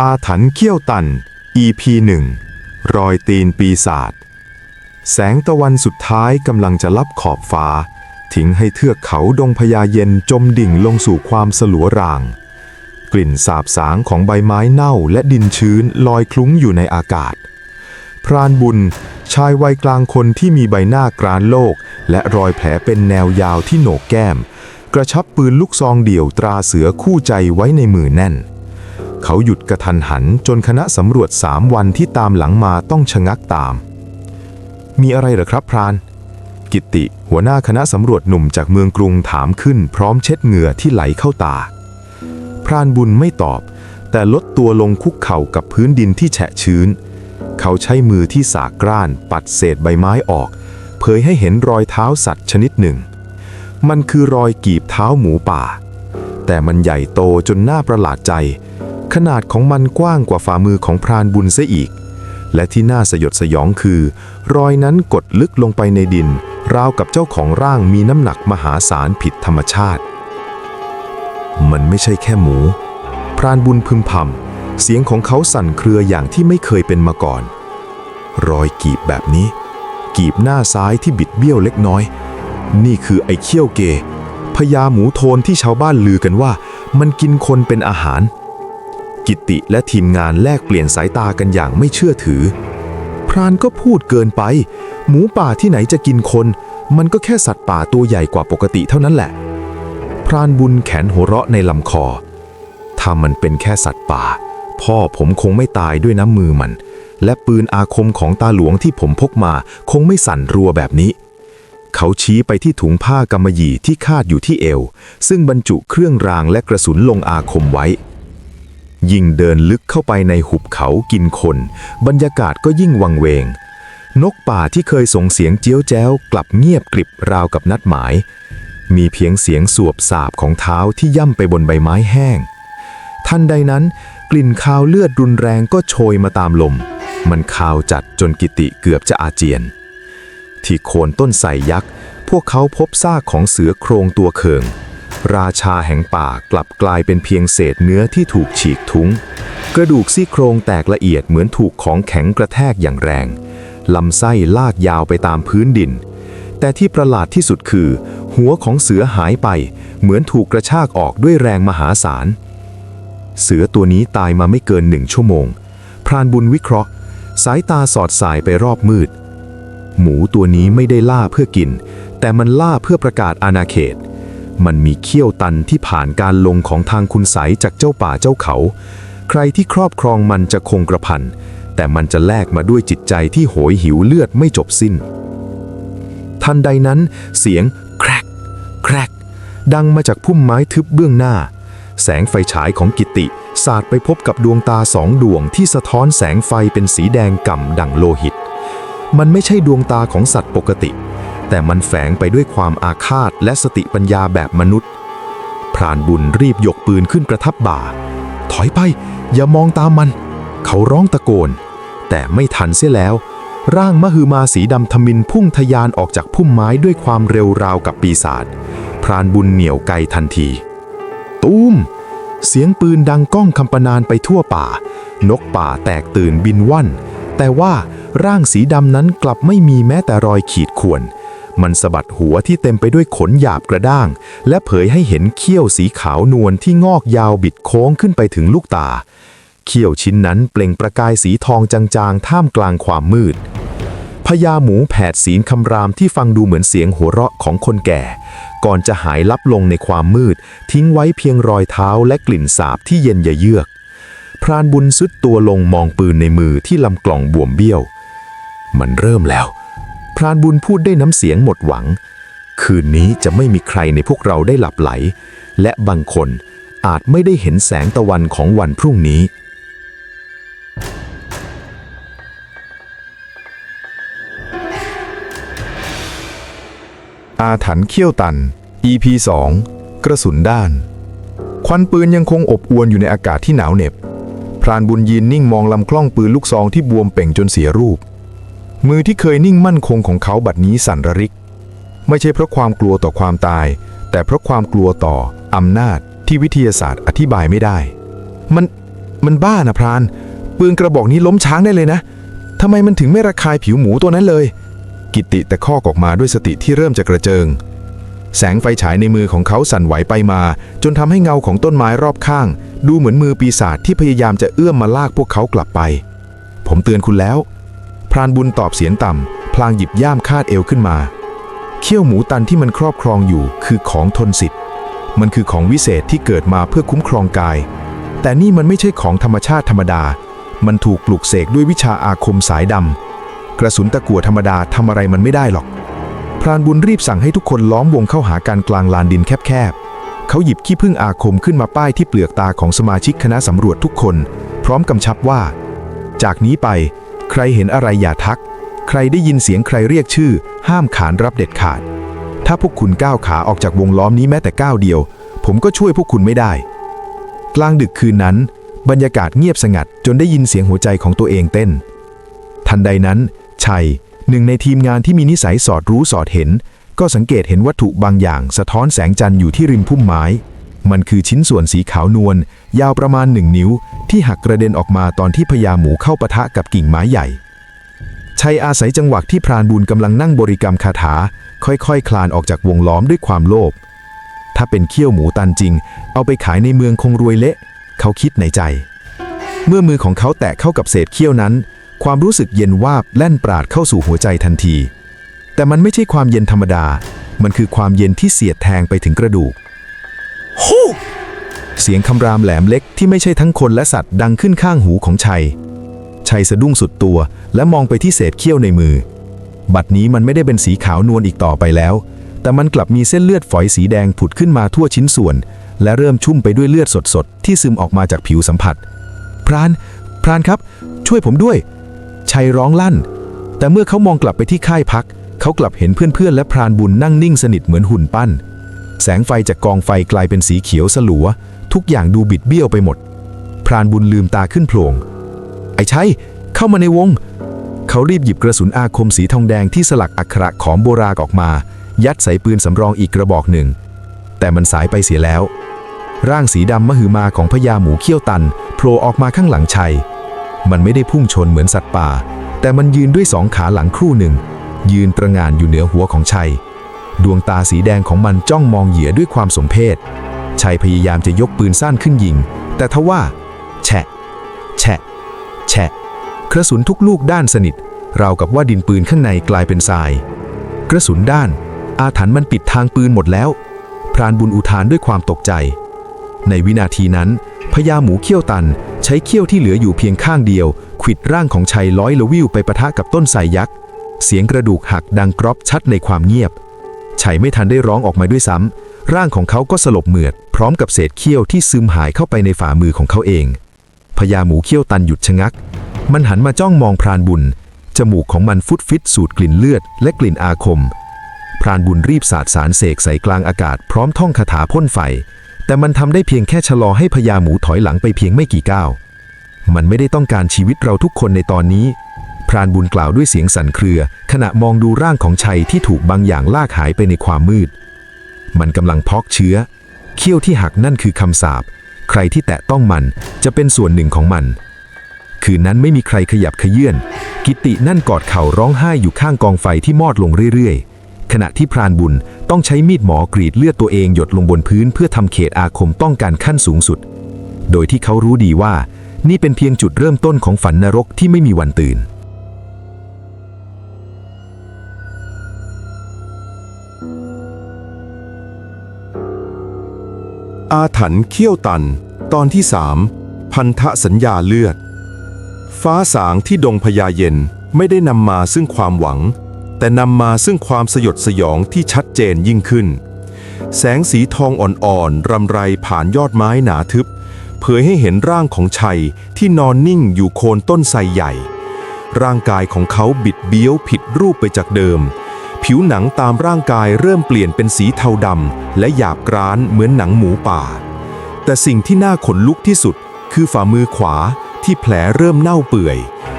อาถรรพ์เขี้ยวตัน EP 1รอยตีนปีศาจ แสงตะวันสุดท้ายกำลังจะลับขอบฟ้า ทิ้งให้เทือกเขาดงพญาเย็นจมดิ่งลงสู่ความสลัวราง กลิ่นสาบสางของใบไม้เน่าและดินชื้นลอยคลุ้งอยู่ในอากาศ พรานบุญ ชายวัยกลางคนที่มีใบหน้ากรานโลก และรอยแผลเป็นแนวยาวที่โหนกแก้ม กระชับปืนลูกซองเดี่ยวตราเสือคู่ใจไว้ในมือแน่น เขาหยุดกระทันหันจนคณะสำรวจสามวันที่ตามหลังมาต้องชะงักตาม มีอะไรหรอครับพราน กิตติ หัวหน้าคณะสำรวจหนุ่มจากเมืองกรุงถามขึ้น พร้อมเช็ดเหงื่อที่ไหลเข้าตา พรานบุญไม่ตอบ แต่ลดตัวลงคุกเข่ากับพื้นดินที่แฉะชื้น เขาใช้มือที่สากกร้าน ปัดเศษใบไม้ออก เผยให้เห็นรอยเท้าสัตว์ชนิดหนึ่ง มันคือรอยกีบเท้าหมูป่า แต่มันใหญ่โตจนน่าประหลาดใจ ขนาดของมันกว้างกว่าฝ่ามือของพรานบุญเสียอีก และที่น่าสยดสยองคือ รอยนั้นกดลึกลงไปในดิน ราวกับเจ้าของร่างมีน้ำหนักมหาศาลผิดธรรมชาติ มันไม่ใช่แค่หมู พรานบุญพึมพำเสียงของเขาสั่นเครืออย่างที่ไม่เคยเป็นมาก่อน รอยกีบแบบนี้ กีบหน้าซ้ายที่บิดเบี้ยวเล็กน้อย นี่คือไอ้เขี้ยวเกพญาหมูโทนที่ชาวบ้านลือกันว่า มันกินคนเป็นอาหาร กิติและทีมงานแลกเปลี่ยนสายตากันอย่างไม่เชื่อถือ พรานก็พูดเกินไป หมูป่าที่ไหนจะกินคน มันก็แค่สัตว์ป่าตัวใหญ่กว่าปกติเท่านั้นแหละ พรานบุญแขนหัวเราะในลำคอ ถ้ามันเป็นแค่สัตว์ป่า พ่อผมคงไม่ตายด้วยน้ำมือมัน และปืนอาคมของตาหลวงที่ผมพกมาคงไม่สั่นรัวแบบนี้เขาชี้ไปที่ถุงผ้ากำมะหยี่ที่คาดอยู่ที่เอว ซึ่งบรรจุเครื่องรางและกระสุนลงอาคมไว้ ยิ่งเดินลึกเข้าไปในหุบเขากินคน บรรยากาศก็ยิ่งวังเวง นกป่าที่เคยส่งเสียงเจียวแจ้ว กลับเงียบกริบราวกับนัดหมาย มีเพียงเสียงสวบสาบของเท้าที่ย่ำไปบนใบไม้แห้ง ทันใดนั้นกลิ่นคาวเลือดรุนแรงก็โชยมาตามลม มันคาวจัดจนกิติเกือบจะอาเจียน ที่โคนต้นไทรยักษ์ พวกเขาพบซากของเสือโครงตัวเคิง ราชาแห่งป่ากลับกลายเป็นเพียงเศษเนื้อที่ถูกฉีกทุ้ง กระดูกซี่โครงแตกละเอียดเหมือนถูกของแข็งกระแทกอย่างแรง ลำไส้ลากยาวไปตามพื้นดิน แต่ที่ประหลาดที่สุดคือ หัวของเสือหายไป เหมือนถูกกระชากออกด้วยแรงมหาศาล เสือตัวนี้ตายมาไม่เกินหนึ่งชั่วโมง พรานบุญวิเคราะห์ สายตาสอดสายไปรอบมืด หมูตัวนี้ไม่ได้ล่าเพื่อกิน แต่มันล่าเพื่อประกาศอาณาเขต มันมีเขี้ยวตันที่ผ่านการลงของทางคุณไสยจากเจ้าป่าเจ้าเขา ใครที่ครอบครองมันจะคงกระพัน แต่มันจะแลกมาด้วยจิตใจที่โหยหิวเลือดไม่จบสิ้น ทันใดนั้น เสียงแครกแครกดังมาจากพุ่มไม้ทึบเบื้องหน้า แสงไฟฉายของกิติสาดไปพบกับดวงตาสองดวงที่สะท้อนแสงไฟเป็นสีแดงก่ำดั่งโลหิต มันไม่ใช่ดวงตาของสัตว์ปกติ แต่มันแฝงไปด้วยความอาฆาตและสติปัญญาแบบมนุษย์ พรานบุญรีบยกปืนขึ้นประทับบ่า ถอยไป อย่ามองตามมัน เขาร้องตะโกน แต่ไม่ทันเสียแล้ว ร่างมหึมาสีดำทมินพุ่งทะยานออกจากพุ่มไม้ด้วยความเร็วราวกับปีศาจพรานบุญเหนี่ยวไกลทันที ตูม เสียงปืนดังก้องคำปนานไปทั่วป่า นกป่าแตกตื่นบินว่อนแต่ว่าร่างสีดำนั้นกลับไม่มีแม้แต่รอยขีดข่วน มันสะบัดหัวที่เต็มไปด้วยขนหยาบกระด้าง และเผยให้เห็นเขี้ยวสีขาวนวลที่งอกยาวบิดโค้งขึ้นไปถึงลูกตา เขี้ยวชิ้นนั้นเปล่งประกายสีทองจางๆ ท่ามกลางความมืดพญาหมูแผดศีลคำรามที่ฟังดูเหมือนเสียงหัวเราะของคนแก่ ก่อนจะหายลับลงในความมืด ทิ้งไว้เพียงรอยเท้าและกลิ่นสาบที่เย็นยะเยือก พรานบุญสุดตัวลงมองปืนในมือที่ลำกล่องบวมเบี้ยว มันเริ่มแล้ว รานบุญพูดได้น้ำเสียงหมดหวัง คืนนี้จะไม่มีใครในพวกเราได้หลับไหล และบางคนอาจไม่ได้เห็นแสงตะวันของวันพรุ่งนี้ อาถรรพ์เขี้ยวตัน EP 2 กระสุนด้าน ควันปืนยังคงอบอวนอยู่ในอากาศที่หนาวเหน็บ พรานบุญยืนนิ่งมองลำกล้องปืนลูกซองที่บวมเป่งจนเสียรูป มือที่เคยนิ่งมั่นคงของเขาบัดนี้สั่นระริก ไม่ใช่เพราะความกลัวต่อความตาย แต่เพราะความกลัวต่ออำนาจที่วิทยาศาสตร์อธิบายไม่ได้ มันมันบ้านะพรานปืนกระบอกนี้ล้มช้างได้เลยนะทำไมมันถึงไม่ระคายผิวหมูตัวนั้นเลย กิติแต่ข้อกออกมาด้วยสติที่เริ่มจะกระเจิง แสงไฟฉายในมือของเขาสั่นไหวไปมา จนทำให้เงาของต้นไม้รอบข้าง ดูเหมือนมือปีศาจที่พยายามจะเอื้อมมาลากพวกเขากลับไป ผมเตือนคุณแล้ว พรานบุญตอบเสียงต่ำ พลางหยิบย่ามคาดเอวขึ้นมา เขี้ยวหมูตันที่มันครอบครองอยู่คือของทนสิทธิ์ มันคือของวิเศษที่เกิดมาเพื่อคุ้มครองกาย แต่นี่มันไม่ใช่ของธรรมชาติธรรมดา มันถูกปลุกเสกด้วยวิชาอาคมสายดำ กระสุนตะกั่วธรรมดาทำอะไรมันไม่ได้หรอก พรานบุญรีบสั่งให้ทุกคนล้อมวงเข้าหาการกลางลานดินแคบๆ เขาหยิบขี้ผึ้งอาคมขึ้นมาป้ายที่เปลือกตาของสมาชิกคณะสำรวจทุกคน พร้อมกำชับว่า จากนี้ไป ใครเห็นอะไรอย่าทัก ใครได้ยินเสียงใครเรียกชื่อ ห้ามขานรับเด็ดขาด ถ้าพวกคุณก้าวขาออกจากวงล้อมนี้แม้แต่ก้าวเดียว ผมก็ช่วยพวกคุณไม่ได้ กลางดึกคืนนั้น บรรยากาศเงียบสงัดจนได้ยินเสียงหัวใจของตัวเองเต้น ทันใดนั้น ชัย หนึ่งในทีมงานที่มีนิสัยสอดรู้สอดเห็น ก็สังเกตเห็นวัตถุบางอย่างสะท้อนแสงจันทร์อยู่ที่ริมพุ่มไม้ มันคือชิ้นส่วนสีขาวนวลยาวประมาณหนึ่งนิ้ว ที่หักกระเด็นออกมาตอนที่พญาหมูเข้าปะทะกับกิ่งไม้ใหญ่ชัยอาศัยจังหวะที่พรานบุญกำลังนั่งบริกรรมคาถา ค่อยๆคลานออกจากวงล้อมด้วยความโลภถ้าเป็นเขี้ยวหมูตันจริง เอาไปขายในเมืองคงรวยเละ เขาคิดในใจ เมื่อมือของเขาแตะเข้ากับเศษเขี้ยวนั้น ความรู้สึกเย็นวาบแล่นปราดเข้าสู่หัวใจทันที แต่มันไม่ใช่ความเย็นธรรมดา มันคือความเย็นที่เสียดแทงไปถึงกระดูก ฮู้เสียงคำรามแหลมเล็กที่ไม่ใช่ทั้งคนและสัตว์ดังขึ้นข้างหูของชัย ชัยสะดุ้งสุดตัวและมองไปที่เศษเขี้ยวในมือ บัดนี้มันไม่ได้เป็นสีขาวนวลอีกต่อไปแล้ว แต่มันกลับมีเส้นเลือดฝอยสีแดงผุดขึ้นมาทั่วชิ้นส่วน และเริ่มชุ่มไปด้วยเลือดสดๆ ที่ซึมออกมาจากผิวสัมผัส พราน พรานครับ ช่วยผมด้วย ชัยร้องลั่น แต่เมื่อเขามองกลับไปที่ค่ายพัก เขากลับเห็นเพื่อนๆและพรานบุญนั่งนิ่งสนิทเหมือนหุ่นปั้น แสงไฟจากกองไฟกลายเป็นสีเขียวสลัว ทุกอย่างดูบิดเบี้ยวไปหมด พรานบุญลืมตาขึ้นโผลงไอ้ชัยเข้ามาในวง เขารีบหยิบกระสุนอาคมสีทองแดงที่สลักอักขระของโบราณออกมา ยัดใส่ปืนสำรองอีกกระบอกหนึ่ง แต่มันสายไปเสียแล้ว ร่างสีดำมหึมาของพญาหมูเขี้ยวตันโผล่ออกมาข้างหลังชัย มันไม่ได้พุ่งชนเหมือนสัตว์ป่า แต่มันยืนด้วยสองขาหลังครู่หนึ่ง ยืนประงานอยู่เหนือหัวของชัย ดวงตาสีแดงของมันจ้องมองเหยื่อด้วยความสมเพชชัยพยายามจะยกปืนสั้นขึ้นยิง แต่ทว่า แฉะ แฉะ แฉะ กระสุนทุกลูกด้านสนิท ราวกับว่าดินปืนข้างในกลายเป็นทราย กระสุนด้าน อาถรรพ์มันปิดทางปืนหมดแล้ว พรานบุญอุทานด้วยความตกใจ ในวินาทีนั้นพญาหมูเขี้ยวตัน ใช้เขี้ยวที่เหลืออยู่เพียงข้างเดียวขวิดร่างของชัยร้อยละวิวไปปะทะกับต้นไทรยักษ์ เสียงกระดูกหักดังกรอบชัดในความเงียบ ชัยไม่ทันได้ร้องออกมาด้วยซ้ำ ร่างของเขาก็สลบเหมือด พร้อมกับเศษเขี้ยวที่ซึมหายเข้าไปในฝ่ามือของเขาเองพญาหมูเขี้ยวตันหยุดชะงัก มันหันมาจ้องมองพรานบุญ จมูกของมันฟุดฟิตสูดกลิ่นเลือด และกลิ่นอาคม พรานบุญรีบสาดสารเสกใส่กลางอากาศพร้อมท่องคาถาพ่นไฟ แต่มันทำได้เพียงแค่ชะลอให้พญาหมูถอยหลังไปเพียงไม่กี่ก้าว มันไม่ได้ต้องการชีวิตเราทุกคนในตอนนี้ พรานบุญกล่าวด้วยเสียงสั่นเครือ ขณะมองดูร่างของชัยที่ถูกบางอย่างลากหายไปในความมืด มันกำลังพอกเชื้อ เขี้ยวที่หักนั่นคือคำสาป ใครที่แตะต้องมันจะเป็นส่วนหนึ่งของมัน คืนนั้นไม่มีใครขยับขยื่น กิตินั่นกอดเข่าร้องไห้อยู่ข้างกองไฟที่มอดลงเรื่อยๆ ขณะที่พรานบุญต้องใช้มีดหมอกรีดเลือดตัวเองหยดลงบนพื้น เพื่อทำเขตอาคมป้องกันขั้นสูงสุด โดยที่เขารู้ดีว่า นี่เป็นเพียงจุดเริ่มต้นของฝันนรกที่ไม่มีวันตื่น อาถรรพ์เขี้ยวตัน ตอนที่สามพันธสัญญาเลือด ฟ้าสางที่ดงพญาเย็นไม่ได้นำมาซึ่งความหวัง แต่นำมาซึ่งความสยดสยองที่ชัดเจนยิ่งขึ้น แสงสีทองอ่อนๆรำไรผ่านยอดไม้หนาทึบ เผยให้เห็นร่างของชัยที่นอนนิ่งอยู่โคนต้นไทรใหญ่ ร่างกายของเขาบิดเบี้ยวผิดรูปไปจากเดิม ผิวหนังตามร่างกายเริ่มเปลี่ยนเป็นสีเทาดำและหยาบกร้านเหมือนหนังหมูป่า แต่สิ่งที่น่าขนลุกที่สุด คือฝ่ามือขวาที่แผลเริ่มเน่าเปื่อย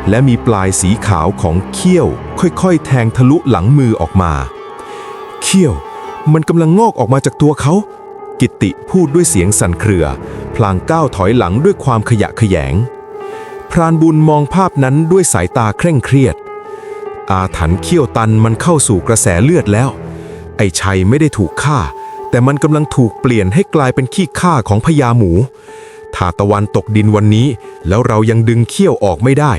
และมีปลายสีขาวของเขี้ยว ค่อยๆ แทงทะลุหลังมือออกมา เขี้ยว มันกำลังงอกออกมาจากตัวเขา กิตติพูดด้วยเสียงสั่นเครือ พลางก้าวถอยหลังด้วยความขยะแขยง พรานบุญมองภาพนั้นด้วยสายตาเคร่งเครียด อาถรรพ์เขี้ยวตันมันเข้าสู่กระแสเลือดแล้ว ไอ้ชัยไม่ได้ถูกฆ่า แต่มันกำลังถูกเปลี่ยนให้กลายเป็นขี้ข้าของพญาหมู ถ้าตะวันตกดินวันนี้ แล้วเรายังดึงเขี้ยวออกไม่ได้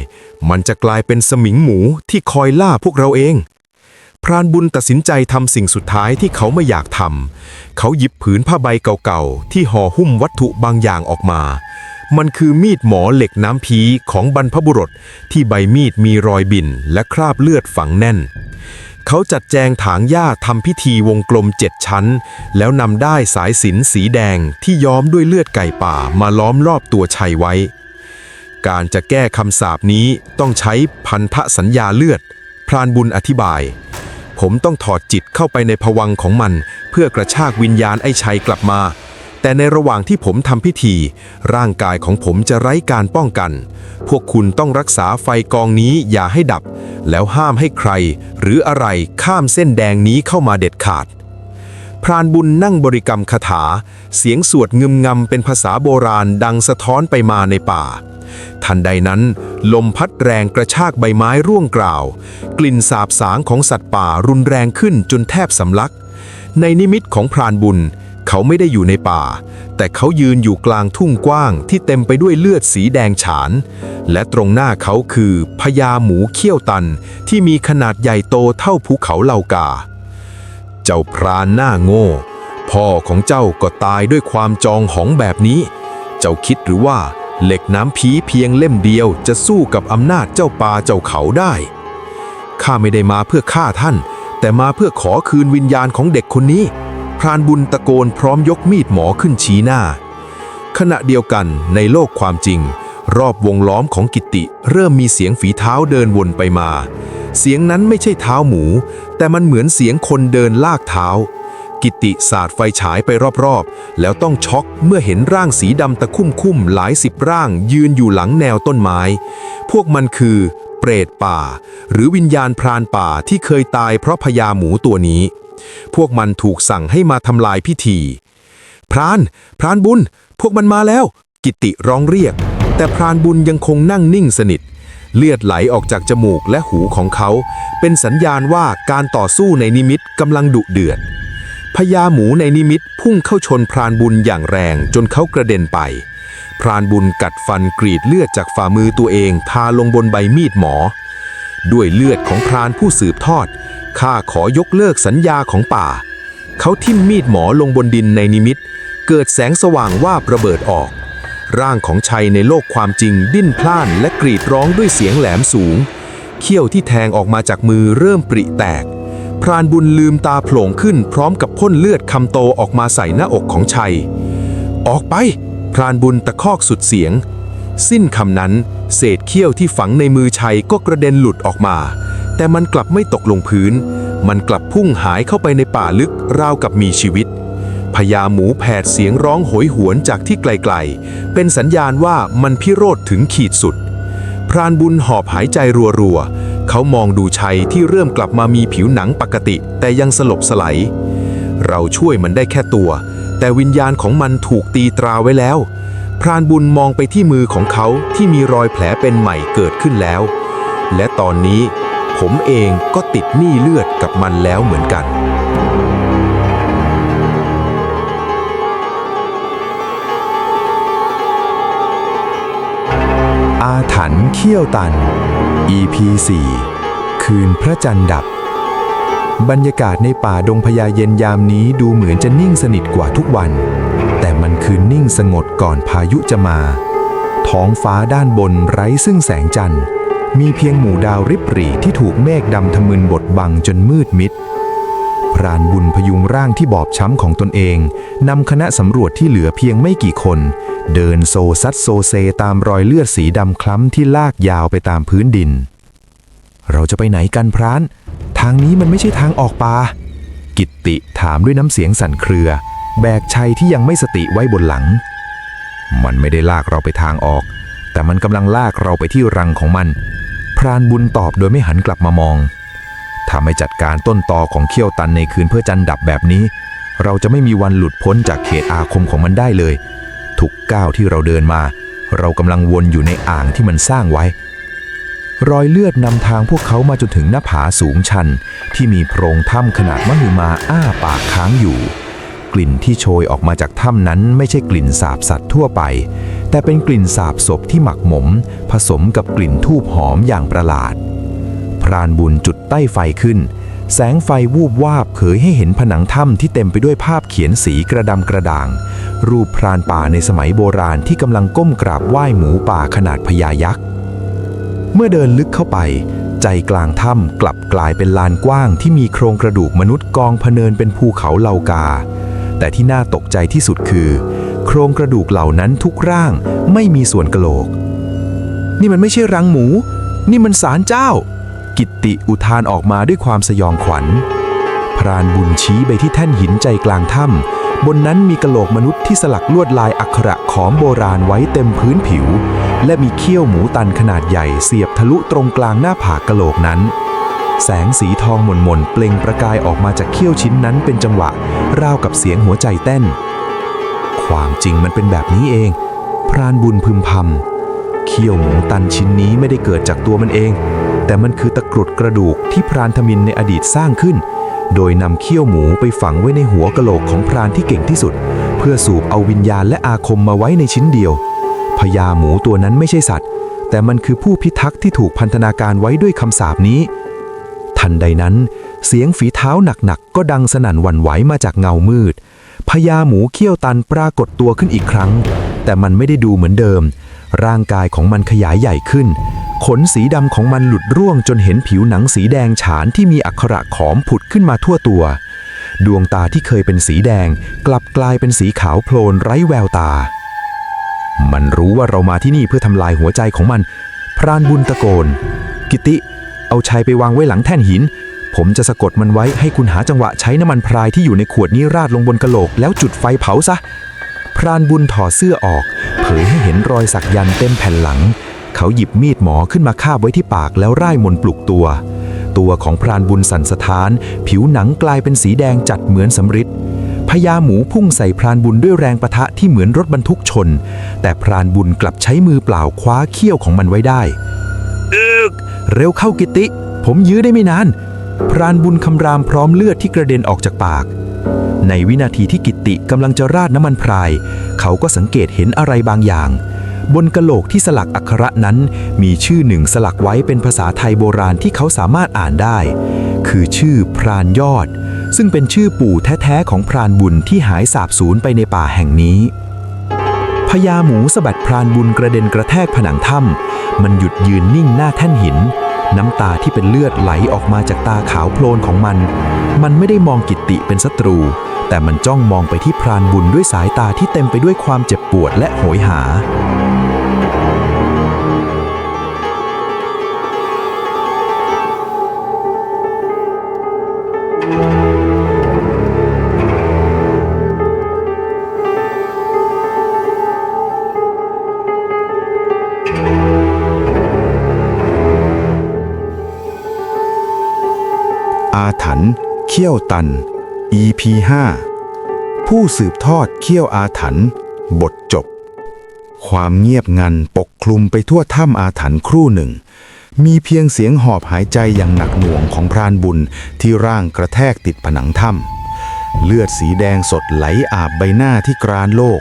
มันจะกลายเป็นสมิงหมูที่คอยล่าพวกเราเองพรานบุญตัดสินใจทำสิ่งสุดท้ายที่เขาไม่อยากทำ เขาหยิบผืนผ้าใบเก่าๆ ที่ห่อหุ้มวัตถุบางอย่างออกมา มันคือมีดหมอเหล็กน้ำพีของบรรพบุรุษ ที่ใบมีดมีรอยบินและคราบเลือดฝังแน่น เขาจัดแจงถางหญ้าทำพิธีวงกลมเจ็ดชั้น แล้วนำได้สายสินสีแดงที่ย้อมด้วยเลือดไก่ป่ามาล้อมรอบตัวชัยไว้ การจะแก้คำสาปนี้ต้องใช้พันธสัญญาเลือด พรานบุญอธิบาย ผมต้องถอดจิตเข้าไปในภวังของมัน เพื่อกระชากวิญญาณไอ้ชัยกลับมา แต่ในระหว่างที่ผมทำพิธี ร่างกายของผมจะไร้การป้องกัน พวกคุณต้องรักษาไฟกองนี้อย่าให้ดับ แล้วห้ามให้ใคร หรืออะไรข้ามเส้นแดงนี้เข้ามาเด็ดขาด พรานบุญนั่งบริกรรมคาถา เสียงสวดงึมงำเป็นภาษาโบราณดังสะท้อนไปมาในป่า ทันใดนั้น ลมพัดแรงกระชากใบไม้ร่วงกล่าว กลิ่นสาบสางของสัตว์ป่ารุนแรงขึ้นจนแทบสำลัก ในนิมิตของพรานบุญ เขาไม่ได้อยู่ในป่า แต่เขายืนอยู่กลางทุ่งกว้างที่เต็มไปด้วยเลือดสีแดงฉาน และตรงหน้าเขาคือพญาหมูเขี้ยวตันที่มีขนาดใหญ่โตเท่าภูเขาเหล่ากา เจ้าพรานหน้าโง่ พ่อของเจ้าก็ตายด้วยความจองหองแบบนี้ เจ้าคิดหรือว่าเหล็กน้ำผีเพียงเล่มเดียวจะสู้กับอำนาจเจ้าป่าเจ้าเขาได้ ข้าไม่ได้มาเพื่อฆ่าท่าน แต่มาเพื่อขอคืนวิญญาณของเด็กคนนี้ รานบุญตะโกนพร้อมยกมีดหมอขึ้นชี้หน้า ขณะเดียวกันในโลกความจริง รอบวงล้อมของกิตติ เริ่มมีเสียงฝีเท้าเดินวนไปมา เสียงนั้นไม่ใช่เท้าหมู แต่มันเหมือนเสียงคนเดินลากเท้า กิตติสาดไฟฉายไปรอบๆ แล้วต้องช็อกเมื่อเห็นร่างสีดำตะคุ่มคุ่มๆหลายสิบร่าง ยืนอยู่หลังแนวต้นไม้ พวกมันคือเปรตป่า หรือวิญญาณพรานป่าที่เคยตายเพราะพญาหมูตัวนี้ พวกมันถูกสั่งให้มาทำลายพิธี พราน พรานบุญ พวกมันมาแล้ว กิติร้องเรียก แต่พรานบุญยังคงนั่งนิ่งสนิท เลือดไหลออกจากจมูกและหูของเขา เป็นสัญญาณว่าการต่อสู้ในนิมิตกำลังดุเดือดพญาหมูในนิมิตพุ่งเข้าชนพรานบุญอย่างแรงจนเขากระเด็นไป พรานบุญกัดฟันกรีดเลือดจากฝ่ามือตัวเองทาลงบนใบมีดหมอ ด้วยเลือดของพรานผู้สืบทอด ข้าขอยกเลิกสัญญาของป่า เขาทิ่มมีดหมอลงบนดินในนิมิต เกิดแสงสว่างว่าระเบิดออก ร่างของชัยในโลกความจริงดิ้นพล่านและกรีดร้องด้วยเสียงแหลมสูง เขี้ยวที่แทงออกมาจากมือเริ่มปริแตก พรานบุญลืมตาโผล่ขึ้นพร้อมกับพ่นเลือดคำโตออกมาใส่หน้าอกของชัย ออกไป พรานบุญตะคอกสุดเสียง สิ้นคำนั้น เศษเขี้ยวที่ฝังในมือชัยก็กระเด็นหลุดออกมา แต่มันกลับไม่ตกลงพื้น มันกลับพุ่งหายเข้าไปในป่าลึกราวกับมีชีวิตพญาหมูแผดเสียงร้องโหยหวนจากที่ไกลๆ เป็นสัญญาณว่ามันพิโรธถึงขีดสุด พรานบุญหอบหายใจรัวๆ เขามองดูชัยที่เริ่มกลับมามีผิวหนังปกติ แต่ยังสลบสไลด์เราช่วยมันได้แค่ตัว แต่วิญญาณของมันถูกตีตราไว้แล้ว พรานบุญมองไปที่มือของเขาที่มีรอยแผลเป็นใหม่เกิดขึ้นแล้ว และตอนนี้ ผมเองก็ติดหนี้เลือดกับมันแล้วเหมือนกัน อาถรรพ์เขี้ยวตัน EP 4คืนพระจันทร์ดับ บรรยากาศในป่าดงพญาเย็นยามนี้ดูเหมือนจะนิ่งสนิทกว่าทุกวัน แต่มันคือนิ่งสงบก่อนพายุจะมา ท้องฟ้าด้านบนไร้ซึ่งแสงจันทร์ มีเพียงหมู่ดาวริบหรี่ที่ถูกเมฆดำทะมึนบดบังจนมืดมิด พรานบุญพยุงร่างที่บอบช้ำของตนเองนำคณะสำรวจที่เหลือเพียงไม่กี่คน เดินโซซัดโซเซตามรอยเลือดสีดำคล้ำที่ลากยาวไปตามพื้นดิน เราจะไปไหนกันพราน ทางนี้มันไม่ใช่ทางออกป่ากิตติถามด้วยน้ำเสียงสั่นเครือ แบกชัยที่ยังไม่สติไว้บนหลัง มันไม่ได้ลากเราไปทางออก แต่มันกำลังลากเราไปที่รังของมัน รานบุญตอบโดยไม่หันกลับมามอง ถ้าไม่จัดการต้นตอของเขี้ยวตันในคืนเพื่อจันดับแบบนี้ เราจะไม่มีวันหลุดพ้นจากเขตอาคมของมันได้เลยทุกทุกก้าวที่เราเดินมา เรากำลังวนอยู่ในอ่างที่มันสร้างไว้ รอยเลือดนำทางพวกเขามาจนถึงหน้าผาสูงชัน ที่มีโพรงถ้ำขนาดมหึมาอ้าปากค้างอยู่ กลิ่นที่โชยออกมาจากถ้ำนั้นไม่ใช่กลิ่นสาบสัตว์ทั่วไป แต่เป็นกลิ่นสาบศพที่หมักหมม ผสมกับกลิ่นทูบหอมอย่างประหลาด พรานบุญจุดใต้ไฟขึ้น แสงไฟวูบวาบเผยให้เห็นผนังถ้ำที่เต็มไปด้วยภาพเขียนสีกระดำกระด่าง รูปพรานป่าในสมัยโบราณที่กำลังก้มกราบไหว้หมูป่าขนาดพญายักษ์ เมื่อเดินลึกเข้าไป ใจกลางถ้ำกลับกลายเป็นลานกว้างที่มีโครงกระดูกมนุษย์กองพเนินเป็นภูเขาเหลากา แต่ที่น่าตกใจที่สุดคือ โครงกระดูกเหล่านั้นทุกร่างไม่มีส่วนกระโหลก นี่มันไม่ใช่รังหมู นี่มันศาลเจ้า กิตติอุทานออกมาด้วยความสยองขวัญ พรานบุญชี้ไปที่แท่นหินใจกลางถ้ำบนนั้นมีกระโหลกมนุษย์ที่สลักลวดลายอักขระขอมโบราณไว้เต็มพื้นผิว และมีเขี้ยวหมูตันขนาดใหญ่เสียบทะลุตรงกลางหน้าผากกะโหลกนั้นแสงสีทองหม่นๆ เปล่งประกายออกมาจากเขี้ยวชิ้นนั้นเป็นจังหวะ ราวกับเสียงหัวใจเต้น ความจริงมันเป็นแบบนี้เอง พรานบุญพึมพำเขี้ยวหมูตันชิ้นนี้ไม่ได้เกิดจากตัวมันเอง แต่มันคือตะกรุดกระดูกที่พรานธมินในอดีตสร้างขึ้น โดยนำเขี้ยวหมูไปฝังไว้ในหัวกะโหลกของพรานที่เก่งที่สุด เพื่อสูบเอาวิญญาณและอาคมมาไว้ในชิ้นเดียวพญาหมูตัวนั้นไม่ใช่สัตว์ แต่มันคือผู้พิทักษ์ที่ถูกพันธนาการไว้ด้วยคำสาปนี้ ทันใดนั้น เสียงฝีเท้าหนักๆก็ดังสนั่นหวั่นไหวมาจากเงามืด ญาหมูเขี้ยวตันปรากฏตัวขึ้นอีกครั้ง แต่มันไม่ได้ดูเหมือนเดิม ร่างกายของมันขยายใหญ่ขึ้น ขนสีดำของมันหลุดร่วงจนเห็นผิวหนังสีแดงฉานที่มีอักขระขอมผุดขึ้นมาทั่วตัว ดวงตาที่เคยเป็นสีแดง กลับกลายเป็นสีขาวโพลนไร้แววตา มันรู้ว่าเรามาที่นี่เพื่อทำลายหัวใจของมัน พรานบุญตะโกน กิติ เอาชัยไปวางไว้หลังแท่นหิน ผมจะสะกดมันไว้ให้คุณหาจังหวะใช้น้ำมันพรายที่อยู่ในขวดนี้ราดลงบนกระโหลกแล้วจุดไฟเผาซะ พรานบุญถอดเสื้อออก เผยให้เห็นรอยสักยันเต็มแผ่นหลัง เขาหยิบมีดหมอขึ้นมาคาบไว้ที่ปากแล้วร่ายมนต์ปลุกตัว ตัวของพรานบุญสั่นสะท้าน ผิวหนังกลายเป็นสีแดงจัดเหมือนสำริดพญาหมูพุ่งใส่พรานบุญด้วยแรงประทะที่เหมือนรถบรรทุกชน แต่พรานบุญกลับใช้มือเปล่าคว้าเขี้ยวของมันไว้ได้อึกเร็วเข้ากิติ ผมยื้อได้ไม่นาน พรานบุญคำรามพร้อมเลือดที่กระเด็นออกจากปาก ในวินาทีที่กิติกำลังจะราดน้ำมันพราย เขาก็สังเกตเห็นอะไรบางอย่าง บนกระโหลกที่สลักอักขระนั้น มีชื่อหนึ่งสลักไว้เป็นภาษาไทยโบราณที่เขาสามารถอ่านได้ คือชื่อพรานยอด ซึ่งเป็นชื่อปู่แท้ๆของพรานบุญที่หายสาบสูญไปในป่าแห่งนี้พญาหมูสะบัดพรานบุญกระเด็นกระแทกผนังถ้ำมันหยุดยืนนิ่งหน้าแท่นหิน น้ำตาที่เป็นเลือดไหลออกมาจากตาขาวโพลนของมัน มันไม่ได้มองกิตติเป็นศัตรู แต่มันจ้องมองไปที่พรานบุญด้วยสายตาที่เต็มไปด้วยความเจ็บปวดและโหยหา อาถรรพ์เขี้ยวตัน EP 5ผู้สืบทอดเขี้ยวอาถรรพ์บทจบ ความเงียบงันปกคลุมไปทั่วถ้ำอาถรรพ์ครู่หนึ่ง มีเพียงเสียงหอบหายใจอย่างหนักหน่วงของพรานบุญที่ร่างกระแทกติดผนังถ้ำเลือดสีแดงสดไหลอาบใบหน้าที่กรานโลก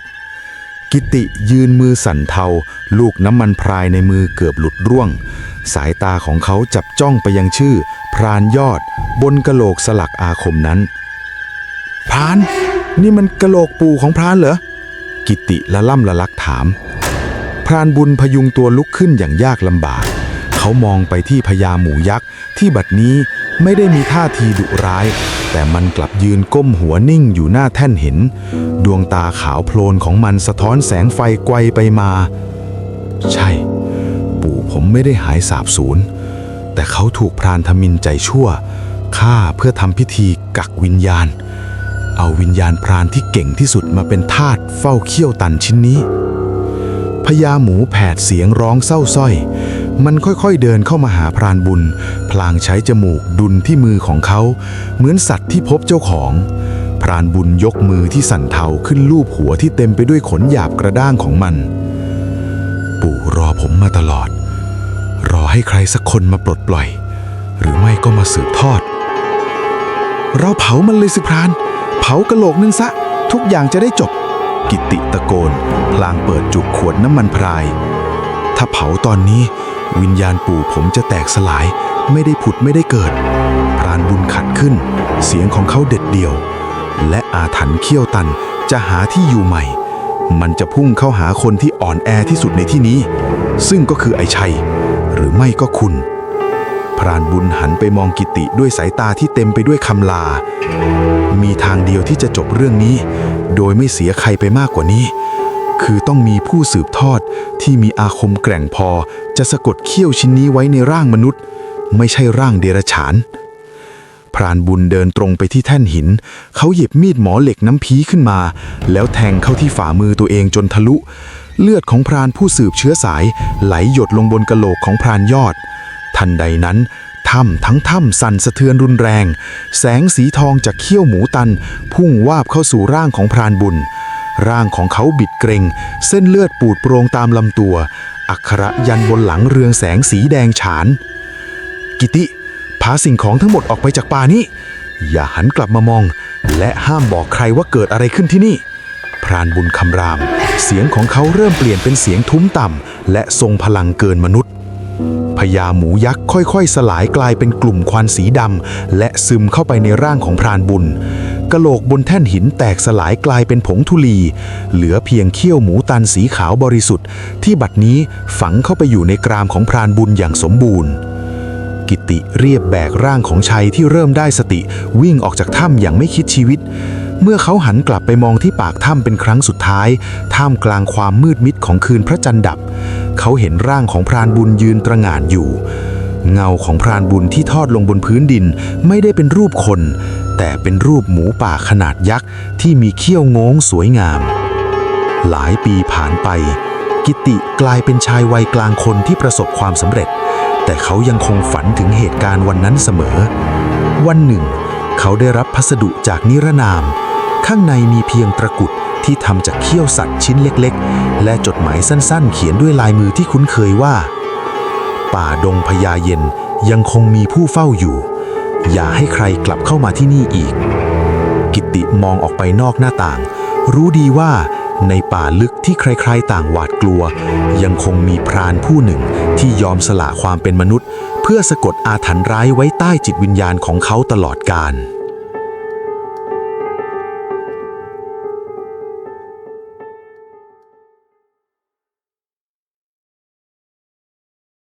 กิติยืนมือสั่นเทา ลูกน้ำมันพรายในมือเกือบหลุดร่วง สายตาของเขาจับจ้องไปยังชื่อ พรานยอด บนกะโหลกสลักอาคมนั้น พราน นี่มันกะโหลกปู่ของพรานเหรอ กิติละล่ำละลักถาม พรานบุญพยุงตัวลุกขึ้นอย่างยากลำบาก เขามองไปที่พญาหมูยักษ์ที่บัดนี้ไม่ได้มีท่าทีดุร้าย แต่มันกลับยืนก้มหัวนิ่งอยู่หน้าแท่นหิน ดวงตาขาวโพลนของมันสะท้อนแสงไฟไกวไปมา ใช่ ปู่ผมไม่ได้หายสาบสูญ แต่เขาถูกพรานทมินใจชั่วฆ่าเพื่อทำพิธีกักวิญญาณ เอาวิญญาณพรานที่เก่งที่สุดมาเป็นทาสเฝ้าเขี้ยวตันชิ้นนี้พญาหมูแผดเสียงร้องเศร้าส้อย มันค่อยๆเดินเข้ามาหาพรานบุญ พลางใช้จมูกดุลที่มือของเขา เหมือนสัตว์ที่พบเจ้าของ พรานบุญยกมือที่สั่นเทาขึ้นลูบหัวที่เต็มไปด้วยขนหยาบกระด้างของมัน ปู่รอผมมาตลอด รอให้ใครสักคนมาปลดปล่อย หรือไม่ก็มาสืบทอด เราเผามันเลยสิพราน เผากระโหลกนึงซะ ทุกอย่างจะได้จบ กิติตะโกน พลางเปิดจุกขวดน้ำมันพราย ถ้าเผาตอนนี้ วิญญาณปู่ผมจะแตกสลาย ไม่ได้ผุดไม่ได้เกิด พรานบุญขัดขึ้น เสียงของเขาเด็ดเดี่ยว และอาถรรพ์เขี้ยวตันจะหาที่อยู่ใหม่ มันจะพุ่งเข้าหาคนที่อ่อนแอที่สุดในที่นี้ ซึ่งก็คือไอ้ชัย หรือไม่ก็คุณ พรานบุญหันไปมองกิติด้วยสายตาที่เต็มไปด้วยคำลา มีทางเดียวที่จะจบเรื่องนี้ โดยไม่เสียใครไปมากกว่านี้ คือต้องมีผู้สืบทอดที่มีอาคมแกร่งพอ จะสะกดเขี้ยวชิ้นนี้ไว้ในร่างมนุษย์ ไม่ใช่ร่างเดรัจฉาน พรานบุญเดินตรงไปที่แท่นหิน เขาหยิบมีดหมอเหล็กน้ำพีขึ้นมา แล้วแทงเข้าที่ฝ่ามือตัวเองจนทะลุ เลือดของพรานผู้สืบเชื้อสาย ไหลหยดลงบนกะโหลกของพรานยอด ทันใดนั้นถ้ำทั้งถ้ำสั่นสะเทือนรุนแรง แสงสีทองจากเขี้ยวหมูตัน พุ่งวาบเข้าสู่ร่างของพรานบุญ ร่างของเขาบิดเกรงเส้นเลือดปูดโปรงตามลำตัว อักขระยันบนหลังเรืองแสงสีแดงฉาน กิติพาสิ่งของทั้งหมดออกไปจากป่านี้ อย่าหันกลับมามอง และห้ามบอกใครว่าเกิดอะไรขึ้นที่นี่ พรานบุญคำราม เสียงของเขาเริ่มเปลี่ยนเป็นเสียงทุ้มต่ำและทรงพลังเกินมนุษย์พญาหมูยักษ์ค่อยๆ สลายกลายเป็นกลุ่มควันสีดำและซึมเข้าไปในร่างของพรานบุญ กะโหลกบนแท่นหินแตกสลายกลายเป็นผงธุลี เหลือเพียงเขี้ยวหมูตันสีขาวบริสุทธิ์ ที่บัดนี้ฝังเข้าไปอยู่ในกรามของพรานบุญอย่างสมบูรณ์ กิติเรียบแบกร่างของชัยที่เริ่มได้สติวิ่งออกจากถ้ำอย่างไม่คิดชีวิต เมื่อเขาหันกลับไปมองที่ปากถ้ำเป็นครั้งสุดท้าย ท่ามกลางความมืดมิดของคืนพระจันทร์ดับ เขาเห็นร่างของพรานบุญยืนตระหง่านอยู่ เงาของพรานบุญที่ทอดลงบนพื้นดินไม่ได้เป็นรูปคน แต่เป็นรูปหมูป่าขนาดยักษ์ที่มีเขี้ยวงงสวยงาม หลายปีผ่านไป กิติกลายเป็นชายวัยกลางคนที่ประสบความสำเร็จ แต่เขายังคงฝันถึงเหตุการณ์วันนั้นเสมอ วันหนึ่ง เขาได้รับพัสดุจากนิรนาม ข้างในมีเพียงตะกุดที่ทำจากเขี้ยวสัตว์ชิ้นเล็ก ๆ และจดหมายสั้น ๆ เขียนด้วยลายมือที่คุ้นเคยว่า ป่าดงพญาเย็นยังคงมีผู้เฝ้าอยู่ อย่าให้ใครกลับเข้ามาที่นี่อีก กิติมองออกไปนอกหน้าต่าง รู้ดีว่าในป่าลึกที่ใครๆต่างหวาดกลัว ยังคงมีพรานผู้หนึ่งที่ยอมสละความเป็นมนุษย์ เพื่อสะกดอาถรรพ์ร้ายไว้ใต้จิตวิญญาณของเขาตลอดกาล